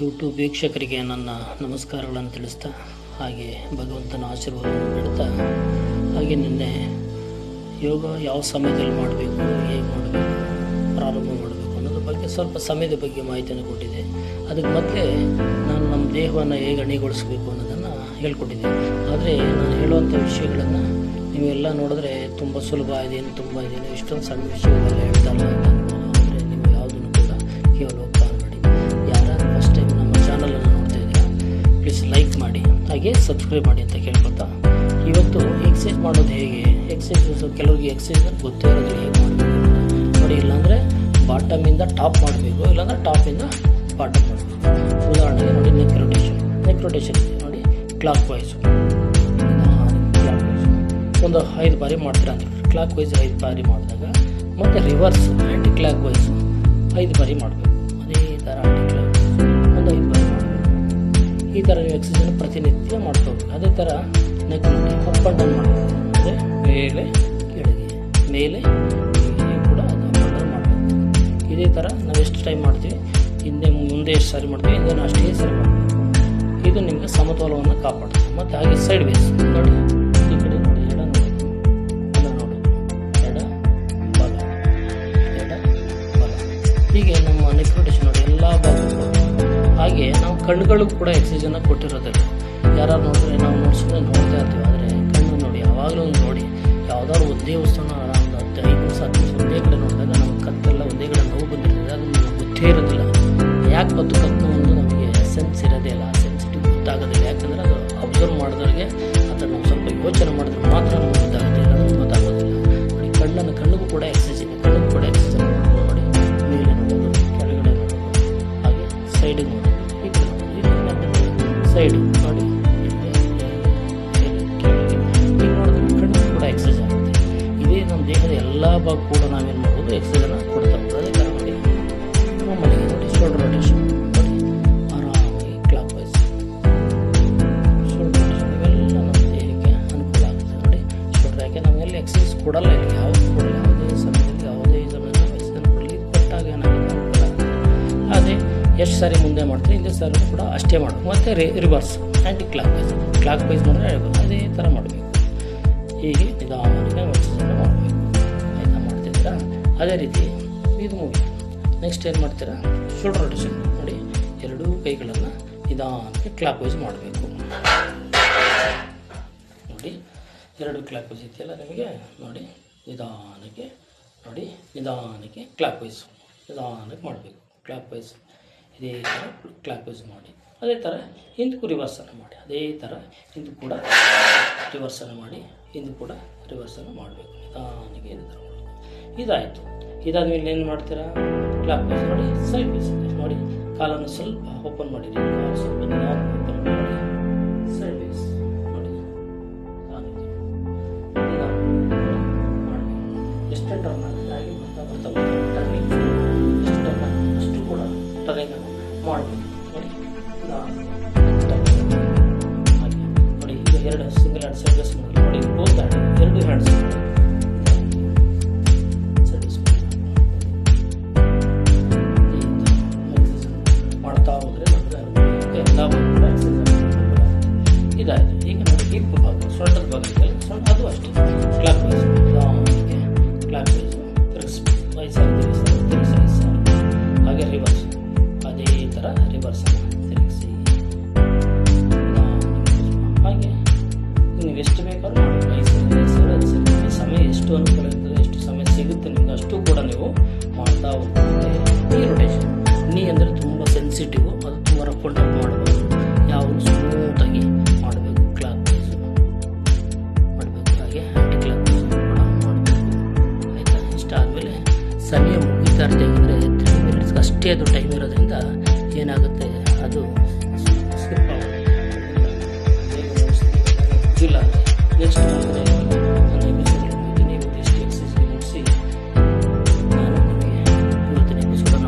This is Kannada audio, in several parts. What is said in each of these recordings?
ಯೂಟ್ಯೂಬ್ ವೀಕ್ಷಕರಿಗೆ ನನ್ನ ನಮಸ್ಕಾರಗಳನ್ನು ತಿಳಿಸ್ತಾ, ಹಾಗೆ ಭಗವಂತನ ಆಶೀರ್ವಾದವನ್ನು ಬಿಡ್ತಾ ಹಾಗೆ ನಿನ್ನೆ ಯೋಗ ಯಾವ ಸಮಯದಲ್ಲಿ ಮಾಡಬೇಕು, ಹೇಗೆ ಮಾಡಬೇಕು, ಪ್ರಾರಂಭ ಮಾಡಬೇಕು ಅನ್ನೋದ್ರ ಬಗ್ಗೆ ಸ್ವಲ್ಪ ಸಮಯದ ಬಗ್ಗೆ ಮಾಹಿತಿಯನ್ನು ಕೊಟ್ಟಿದೆ ಅದಕ್ಕೆ ಮೊದಲೇ ನಾನು ನಮ್ಮ ದೇಹವನ್ನು ಹೇಗೆ ಅಣಿಗೊಳಿಸಬೇಕು ಅನ್ನೋದನ್ನು ಹೇಳ್ಕೊಟ್ಟಿದ್ದೆ. ಆದರೆ ನಾನು ಹೇಳುವಂಥ ವಿಷಯಗಳನ್ನು ನೀವೆಲ್ಲ ನೋಡಿದ್ರೆ ತುಂಬ ಸುಲಭ ಇದೇನು ತುಂಬ ಇದೇನು ಇಷ್ಟೊಂದು ಸಣ್ಣ ವಿಷಯಗಳೆಲ್ಲ ಹೇಳ್ತಾ ಅಂತ ಹಾಗೆ ಸಬ್ಸ್ಕ್ರೈಬ್ ಮಾಡಿ ಅಂತ ಕೇಳ್ಕೊತಾ. ಇವತ್ತು ಎಕ್ಸೈಸ್ ಮಾಡೋದು ಹೇಗೆ? ಎಕ್ಸೈಸಸ್ ಕೆಲವರಿಗೆ ಎಕ್ಸೈಸ್ ಗೊತ್ತೇ ಇರೋದಿಲ್ಲ ಹೇಗೆ ನೋಡಿ, ಇಲ್ಲಾಂದರೆ ಬಾಟಮಿಂದ ಟಾಪ್ ಮಾಡಬೇಕು, ಇಲ್ಲಾಂದರೆ ಟಾಪಿಂದ ಬಾಟಮ್ ಮಾಡಬೇಕು. ಉದಾಹರಣೆಗೆ ನೋಡಿ ನೆಕ್ ರೊಟೇಷನ್ ನೆಕ್ ರೊಟೇಷನ್ ನೋಡಿ ಕ್ಲಾಕ್ ವೈಸು ಕ್ಲಾಕ್ ವೈಸ್ ಒಂದು ಐದು ಬಾರಿ ಮಾಡ್ತೀರಾ ಅಂತ. ಕ್ಲಾಕ್ ವೈಸ್ ಐದು ಬಾರಿ ಮಾಡಿದಾಗ ಮತ್ತು ರಿವರ್ಸ್ ಆ್ಯಂಟಿ ಕ್ಲಾಕ್ ವೈಸ್ ಐದು ಬಾರಿ ಮಾಡಬೇಕು. ಅದೇ ಥರ ಈ ಥರ ಎಕ್ಸಸೈಸನ್ನು ಪ್ರತಿನಿತ್ಯ ಮಾಡ್ಕೋಬೇಕು ಅದೇ ಥರ ನೆಕ್ ಅಪ್ ಆ್ಯಂಡ್ ಡೌನ್ ಅಂದರೆ ಮೇಲೆ, ಕೆಳಗೆ, ಮೇಲೆ ಕೂಡ ಇದೇ ಥರ ನಾವು ಎಷ್ಟು ಟೈಮ್ ಮಾಡ್ತೀವಿ? ಹಿಂದೆ, ಮುಂದೆ ಎಷ್ಟು ಸಾರಿ ಮಾಡ್ತೀವಿ? ಹಿಂದೆ ಅಷ್ಟೇ ಸರಿ ಮಾಡ್ತೀವಿ. ಇದು ನಿಮಗೆ ಸಮತೋಲವನ್ನು ಕಾಪಾಡುತ್ತೆ ಮತ್ತು ಹಾಗೆ ಸೈಡ್ ವೇಸ್ ನೋಡಿ, ಈ ಕಡೆ ನೋಡಿ, ಎಡ ನೋಡಿ. ಎಡ, ಬಲ. ಎಡ, ಬಲ. ಹೀಗೆ ನಮ್ಮ ನೆಕ್ ಹಾಗೆ ನಾವು ಕಣ್ಣುಗಳಿಗೂ ಕೂಡ ಎಕ್ಸಿಜನ್ ಕೊಟ್ಟಿರೋದಿಲ್ಲ. ಯಾರು ನೋಡಿದ್ರೆ ನಾವು ನೋಡ್ಸೋದೇ ನೋಡ್ತಾ ಇರ್ತೀವಿ. ಆದರೆ ಕಣ್ಣು ನೋಡಿ, ಯಾವಾಗಲೂ ನೋಡಿ, ಯಾವುದಾದ್ರು ಒಂದೇ ವಸ್ತುನ ಒಂದು ಹತ್ತು, ಐದು ನಿಮಿಷ ಹತ್ತು ನಿಮಿಷ ಒಂದೇ ಕಡೆ ನೋಡಿದಾಗ ನಮ್ಮ ಕತ್ತೆಲ್ಲ ಒಂದೇ ಕಡೆ ನೋವು ಬಂದಿರ್ತದೆ. ಅದು ನಮಗೆ ಗೊತ್ತೇ ಇರೋದಿಲ್ಲ. ಯಾಕೆ ಬಂತು ಸೈಡು ನೋಡಿ. ಇಲ್ಲಿ ಕಣ್ಣು ಎಕ್ಸಸೈಸ್ ಆಗುತ್ತೆ. ಇದೇ ನಮ್ಮ ದೇಹದ ಎಲ್ಲ ಭಾಗ ಕೂಡ ನಾವೇನು ಮಾಡ್ಬೋದು ಎಕ್ಸಸೈಸನ್ನು ಕೊಡ್ತಾ ಹೋಗ್ತದೆ ಅದೇ ಥರ ನೋಡಿ. ಮಾಮೂಲಿಗೆ ನೋಡಿ ಶೋಲ್ಡರ್ ರೊಟೇಷನ್ ನೋಡಿ. ಆರಾಮಾಗಿ ಕ್ಲಾಕ್ ನಮ್ಮ ದೇಹಕ್ಕೆ ಅನುಕೂಲ ನೋಡಿ. ಶೋಲ್ಡರ್ ಯಾಕೆ? ನಮಗೆಲ್ಲ ಎಕ್ಸಸೈಸ್ ಕೊಡಲ್ಲ ಯಾವುದು ಎಷ್ಟು ಸಾರಿ ಮುಂದೆ ಮಾಡ್ತೀರಿ, ಹಿಂದೆ ಸಾರಿ ಕೂಡ ಅಷ್ಟೇ ಮಾಡಬೇಕು. ಮತ್ತು ರಿವರ್ಸ್ ಆ್ಯಂಟಿ ಕ್ಲಾಕ್ ವೈಸ್ ಕ್ಲಾಕ್ ವೈಸ್ ಮಾಡಿದ್ರೆ ಅದೇ ಥರ ಮಾಡಬೇಕು. ಹೀಗೆ ನಿಧಾನಕ್ಕೆ ಎಕ್ಸಸೈಸನ್ನು ಮಾಡಬೇಕು. ಆಯಿತಾ? ಮಾಡ್ತಿದ್ದೀರಾ? ಅದೇ ರೀತಿ ಇದು ಮುಗಿತು. ನೆಕ್ಸ್ಟ್ ಏನು ಮಾಡ್ತೀರಾ? ಶೋಲ್ಡರ್ ರೊಟೇಷನ್ ನೋಡಿ. ಎರಡೂ ಕೈಗಳನ್ನು ನಿಧಾನಕ್ಕೆ ಕ್ಲಾಕ್ ವೈಸ್ ಮಾಡಬೇಕು. ನೋಡಿ. ಎರಡು ಕ್ಲಾಕ್ ವೈಸ್ ಇದೆಯಲ್ಲ ನಿಮಗೆ? ನೋಡಿ. ನಿಧಾನಕ್ಕೆ ನೋಡಿ. ನಿಧಾನಕ್ಕೆ ಕ್ಲಾಕ್ ವೈಸ್ ನಿಧಾನಕ್ಕೆ ಮಾಡಬೇಕು. ಕ್ಲಾಕ್ ವೈಸ್ ಇದೇ ಥರ ಕ್ಲಾಕ್ ಯೂಸ್ ಮಾಡಿ, ಅದೇ ಥರ ಹಿಂದಕ್ಕೂ ರಿವರ್ಸನ್ನು ಮಾಡಿ, ಅದೇ ಥರ ಹಿಂದೂ ಕೂಡ ರಿವರ್ಸನ್ನು ಮಾಡಿ, ಹಿಂದೂ ಕೂಡ ರಿವರ್ಸನ್ನು ಮಾಡಬೇಕು. ನಿಧಾನಕ್ಕೆ ಇದೇ ಥರ ಇದಾಯಿತು. ಇದಾದ್ಮೇಲೆ ಏನು ಮಾಡ್ತೀರಾ? ಕ್ಲಾಕ್ ವೈಸ್ ಮಾಡಿ ಸೈಡ್ ವೈಸ್ ನೋಡಿ ಕಾಲನ್ನು ಸ್ವಲ್ಪ ಓಪನ್ ಮಾಡಿರಿ. ಸ್ವಲ್ಪ ಓಪನ್ ಮಾಡಿ. ಮಾಡಬೇಕು ನೋಡಿ ನಿಧಾನ. turning. ಹಾಗೆ ನೋಡಿ ಈಗ ಎರಡು ಸಿಂಗಲ್ ಹ್ಯಾಂಡ್ ಸೈಡ್ ವೈಸ್ ಮಾಡಿ ನೋಡಿ ಬೋತ್ ಹ್ಯಾಂಡ್ ಎರಡು ಹ್ಯಾಂಡ್ಸ್ ಸೈಡ್ ವೈಸ್ ಮಾಡ್ತಾ ಹೋದರೆ ನಮಗೆ ಎಲ್ಲ ಕೂಡ ಎಕ್ಸಸೈಸ್ ಇದಾಯಿತು. ಈಗ ನೋಡಿ ಹಿಪ್ ಭಾಗ ಸೊಂಟದ ಭಾಗ ಇದೆಯಲ್ಲ ಸೊಂಟ ಅದು ಅಷ್ಟೇ. ಕ್ಲಾಕ್ ವೈಸ್ ಎಷ್ಟು ಬೇಕಾದ್ರೂ ಸಲ ಈ ಸಮಯ ಎಷ್ಟು ಅನುಕೂಲ ಇರ್ತದೆ, ಎಷ್ಟು ಸಮಯ ಸಿಗುತ್ತೆ ನಿಮ್ಗೆ ಅಷ್ಟು ಕೂಡ ನೀವು ಮಾಡ್ತಾ ಹೋಗ್ತೀರಿ. ನೀ ರೊಟೇಷನ್ ನೀ ಅಂದರೆ ತುಂಬ ಸೆನ್ಸಿಟಿವ್ ಅದು ತುಂಬ ರಫ್ ಅಂಡ್ ಟಫ್ ಮಾಡಬಾರ್ದು ಸ್ಮೂತಾಗಿ ಮಾಡಬೇಕು. ಕ್ಲಾಕ್ ವೈಸ್ ಮಾಡಬೇಕು. ಹಾಗೆ ಆ್ಯಂಟಿ ಕ್ಲಾಕ್ ವೈಸ್ ಕೂಡ ಮಾಡಬೇಕು. ಆಯಿತಾ? ಇಷ್ಟ ಆದಮೇಲೆ ಸಮಯ ಮುಗಿತಾ ಇರ್ತೇವೆ ತ್ರೀ ಮಿನಿಟ್ಸ್ಗೆ ಅಷ್ಟೇ ಅದು ಟೈಮ್ ಇರೋದ್ರಿಂದ ಏನಾಗುತ್ತೆ? ಅದು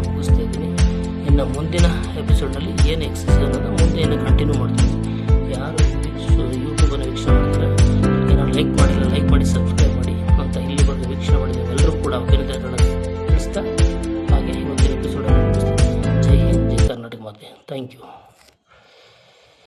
ಮುಗಿಸ್ತಾ ಇದ್ದೀನಿ ಇನ್ನು ಮುಂದಿನ ಎಪಿಸೋಡ್ನಲ್ಲಿ ಏನು ಎಕ್ಸಸೈಸ್ ಅನ್ನೋದು ಮುಂದೆ ಏನು ಕಂಟಿನ್ಯೂ ಮಾಡ್ತೀನಿ ಯಾರು ಯೂಟ್ಯೂಬನ್ನು ವೀಕ್ಷಣೆ ಮಾಡ್ತಾರೆ ಏನಾದ್ರು ಲೈಕ್ ಮಾಡಿಲ್ಲ ಲೈಕ್ ಮಾಡಿ ಸಬ್ಸ್ಕ್ರೈಬ್ ಮಾಡಿ ಅಂತ ಇಲ್ಲಿ ಬಂದು ವೀಕ್ಷಣೆ ಮಾಡಿದ ಎಲ್ಲರೂ ಕೂಡ ಅಭಿನಂದನೆಗಳನ್ನು ತಿಳಿಸ್ತಾ ಹಾಗೆ ಇವತ್ತಿನ ಎಪಿಸೋಡನ್ನು ಜೈ ಹಿಂದ್ ಜೈ ಕರ್ನಾಟಕ ಮಾತೆ ಥ್ಯಾಂಕ್ ಯು